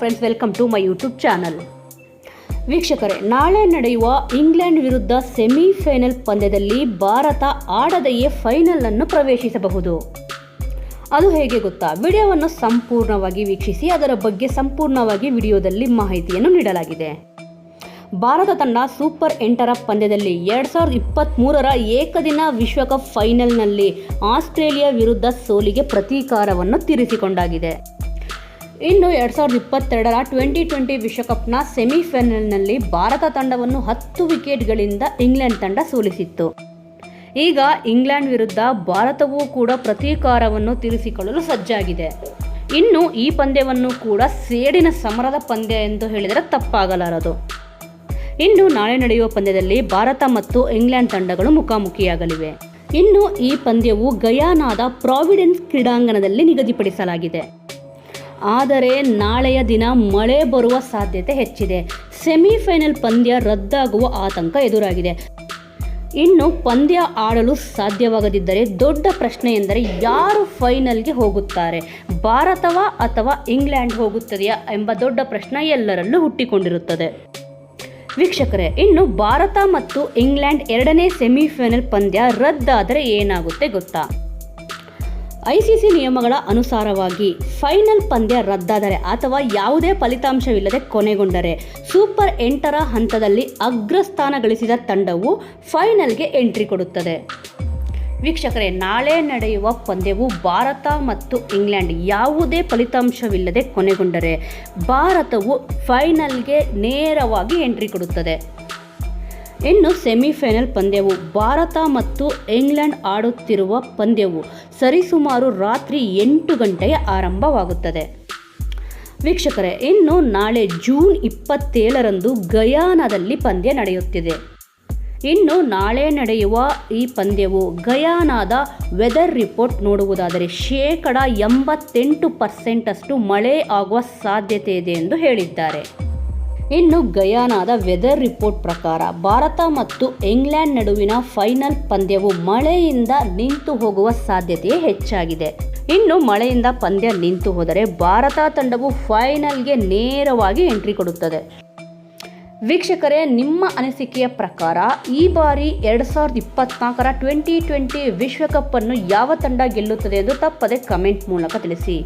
Friends welcome to my YouTube channel ವೀಕ್ಷಕರೇ, ನಾಳೆ ನಡೆಯುವ ಇಂಗ್ಲೆಂಡ್ ವಿರುದ್ಧ ಸೆಮಿಫೈನಲ್ ಪಂದ್ಯದಲ್ಲಿ ಭಾರತ ಆಡದೆಯೇ ಫೈನಲ್ ಅನ್ನು ಪ್ರವೇಶಿಸಬಹುದು. ಅದು ಹೇಗೆ ಗೊತ್ತಾ? ವಿಡಿಯೋವನ್ನು ಸಂಪೂರ್ಣವಾಗಿ ವೀಕ್ಷಿಸಿ, ಅದರ ಬಗ್ಗೆ ಸಂಪೂರ್ಣವಾಗಿ ವಿಡಿಯೋದಲ್ಲಿ ಮಾಹಿತಿಯನ್ನು ನೀಡಲಾಗಿದೆ. ಭಾರತ ತಂಡ ಸೂಪರ್ ಎಂಟರ ಪಂದ್ಯದಲ್ಲಿ ಎರಡು ಸಾವಿರದ ಇಪ್ಪತ್ತ್ಮೂರರ ಏಕದಿನ ವಿಶ್ವಕಪ್ ಫೈನಲ್ನಲ್ಲಿ ಆಸ್ಟ್ರೇಲಿಯಾ ವಿರುದ್ಧ ಸೋಲಿಗೆ ಪ್ರತೀಕಾರವನ್ನು ತೀರಿಸಿಕೊಂಡಾಗಿದೆ. ಇನ್ನು ಎರಡು ಸಾವಿರದ ಇಪ್ಪತ್ತೆರಡರ ಟ್ವೆಂಟಿ ಟ್ವೆಂಟಿ ವಿಶ್ವಕಪ್ನ ಸೆಮಿಫೈನಲ್ನಲ್ಲಿ ಭಾರತ ತಂಡವನ್ನು ಹತ್ತು ವಿಕೆಟ್ಗಳಿಂದ ಇಂಗ್ಲೆಂಡ್ ತಂಡ ಸೋಲಿಸಿತ್ತು. ಈಗ ಇಂಗ್ಲೆಂಡ್ ವಿರುದ್ಧ ಭಾರತವೂ ಕೂಡ ಪ್ರತೀಕಾರವನ್ನು ತೀರಿಸಿಕೊಳ್ಳಲು ಸಜ್ಜಾಗಿದೆ. ಇನ್ನು ಈ ಪಂದ್ಯವನ್ನು ಕೂಡ ಸೇಡಿನ ಸಮರದ ಪಂದ್ಯ ಎಂದು ಹೇಳಿದರೆ ತಪ್ಪಾಗಲಾರದು. ಇನ್ನು ನಾಳೆ ನಡೆಯುವ ಪಂದ್ಯದಲ್ಲಿ ಭಾರತ ಮತ್ತು ಇಂಗ್ಲೆಂಡ್ ತಂಡಗಳು ಮುಖಾಮುಖಿಯಾಗಲಿವೆ. ಇನ್ನು ಈ ಪಂದ್ಯವು ಗಯಾನಾದ ಪ್ರಾವಿಡೆನ್ಸ್ ಕ್ರೀಡಾಂಗಣದಲ್ಲಿ ನಿಗದಿಪಡಿಸಲಾಗಿದೆ. ಆದರೆ ನಾಳೆಯ ದಿನ ಮಳೆ ಬರುವ ಸಾಧ್ಯತೆ ಹೆಚ್ಚಿದೆ. ಸೆಮಿಫೈನಲ್ ಪಂದ್ಯ ರದ್ದಾಗುವ ಆತಂಕ ಎದುರಾಗಿದೆ. ಇನ್ನು ಪಂದ್ಯ ಆಡಲು ಸಾಧ್ಯವಾಗದಿದ್ದರೆ ದೊಡ್ಡ ಪ್ರಶ್ನೆ ಎಂದರೆ ಯಾರು ಫೈನಲ್ಗೆ ಹೋಗುತ್ತಾರೆ? ಭಾರತವ ಅಥವಾ ಇಂಗ್ಲೆಂಡ್ ಹೋಗುತ್ತದೆಯಾ ಎಂಬ ದೊಡ್ಡ ಪ್ರಶ್ನೆ ಎಲ್ಲರಲ್ಲೂ ಹುಟ್ಟಿಕೊಂಡಿರುತ್ತದೆ. ವೀಕ್ಷಕರೇ, ಇನ್ನು ಭಾರತ ಮತ್ತು ಇಂಗ್ಲೆಂಡ್ ಎರಡನೇ ಸೆಮಿಫೈನಲ್ ಪಂದ್ಯ ರದ್ದಾದರೆ ಏನಾಗುತ್ತೆ ಗೊತ್ತಾ? ಐಸಿಸಿ ನಿಯಮಗಳ ಅನುಸಾರವಾಗಿ ಫೈನಲ್ ಪಂದ್ಯ ರದ್ದಾದರೆ ಅಥವಾ ಯಾವುದೇ ಫಲಿತಾಂಶವಿಲ್ಲದೆ ಕೊನೆಗೊಂಡರೆ ಸೂಪರ್ ಎಂಟರ ಹಂತದಲ್ಲಿ ಅಗ್ರಸ್ಥಾನ ಗಳಿಸಿದ ತಂಡವು ಫೈನಲ್ಗೆ ಎಂಟ್ರಿ ಕೊಡುತ್ತದೆ. ವೀಕ್ಷಕರೇ, ನಾಳೆ ನಡೆಯುವ ಪಂದ್ಯವು ಭಾರತ ಮತ್ತು ಇಂಗ್ಲೆಂಡ್ ಯಾವುದೇ ಫಲಿತಾಂಶವಿಲ್ಲದೆ ಕೊನೆಗೊಂಡರೆ ಭಾರತವು ಫೈನಲ್ಗೆ ನೇರವಾಗಿ ಎಂಟ್ರಿ ಕೊಡುತ್ತದೆ. ಇನ್ನು ಸೆಮಿಫೈನಲ್ ಪಂದ್ಯವು ಭಾರತ ಮತ್ತು ಇಂಗ್ಲೆಂಡ್ ಆಡುತ್ತಿರುವ ಪಂದ್ಯವು ಸರಿಸುಮಾರು ರಾತ್ರಿ ಎಂಟು ಗಂಟೆಗೆ ಆರಂಭವಾಗುತ್ತದೆ. ವೀಕ್ಷಕರೇ, ಇನ್ನು ನಾಳೆ ಜೂನ್ ಇಪ್ಪತ್ತೇಳರಂದು ಗಯಾನದಲ್ಲಿ ಪಂದ್ಯ ನಡೆಯುತ್ತಿದೆ. ಇನ್ನು ನಾಳೆ ನಡೆಯುವ ಈ ಪಂದ್ಯವು ಗಯಾನಾದ ವೆದರ್ ರಿಪೋರ್ಟ್ ನೋಡುವುದಾದರೆ ಶೇಕಡ ಎಂಬತ್ತೆಂಟು ಪರ್ಸೆಂಟಷ್ಟು ಮಳೆ ಆಗುವ ಸಾಧ್ಯತೆ ಇದೆ ಎಂದು ಹೇಳಿದ್ದಾರೆ. ಇನ್ನು ಗಯಾನಾದ ವೆದರ್ ರಿಪೋರ್ಟ್ ಪ್ರಕಾರ ಭಾರತ ಮತ್ತು ಇಂಗ್ಲೆಂಡ್ ನಡುವಿನ ಫೈನಲ್ ಪಂದ್ಯವು ಮಳೆಯಿಂದ ನಿಂತು ಹೋಗುವ ಸಾಧ್ಯತೆಯೇ ಹೆಚ್ಚಾಗಿದೆ. ಇನ್ನು ಮಳೆಯಿಂದ ಪಂದ್ಯ ನಿಂತು ಹೋದರೆ ಭಾರತ ತಂಡವು ಫೈನಲ್ಗೆ ನೇರವಾಗಿ ಎಂಟ್ರಿ ಕೊಡುತ್ತದೆ. ವೀಕ್ಷಕರೇ, ನಿಮ್ಮ ಅನಿಸಿಕೆಯ ಪ್ರಕಾರ ಈ ಬಾರಿ ಎರಡು ಸಾವಿರದ ಇಪ್ಪತ್ನಾಲ್ಕರ ಟ್ವೆಂಟಿ ಟ್ವೆಂಟಿ ವಿಶ್ವಕಪ್ ಅನ್ನು ಯಾವ ತಂಡ ಗೆಲ್ಲುತ್ತದೆ ಎಂದು ತಪ್ಪದೆ ಕಮೆಂಟ್ ಮೂಲಕ ತಿಳಿಸಿ.